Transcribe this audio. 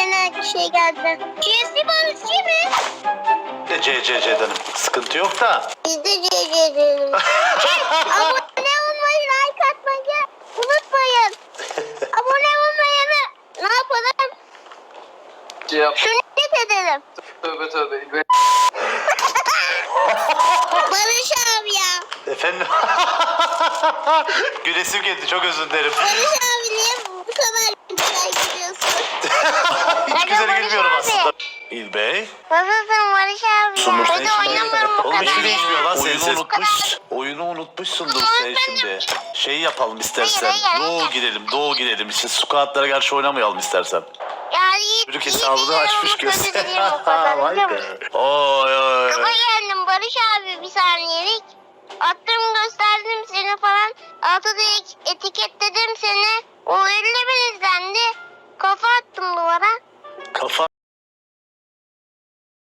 gene bir şey geldi. CS'i barışçı mı? De CCC'denim. Sıkıntı yok da. Biz de CC diyelim. Abone olmayı, like atmayı unutmayın. Abone olmayanı ne yapalım? Cevap. Sünnet edelim. Tövbe tövbe. Barış abi ya. Efendim? Gülesim geldi çok özür dilerim. Barış abi İlbey. Nasılsın Barış abi Sunmuş ya? Hadi oynamıyorum bu Oğlum kadar hiç değişmiyor lan ya. Oyunu unutmuş. Oyunu unutmuşsundur sen şimdi. Şey yapalım istersen. Hayır, hayır, Doğu hayır. girelim, Doğu girelim. İşte squatlara karşı oynamayalım istersen. Yani iyi, Çocuk iyi hesabını biliyorum, açmış kötü göster. biliyorum o kadar, Vay biliyor be. musun? Oy oy. Ama geldim Barış abi bir saniyelik. Attım gösterdim seni falan. Altıda ek- etiketledim seni. O 50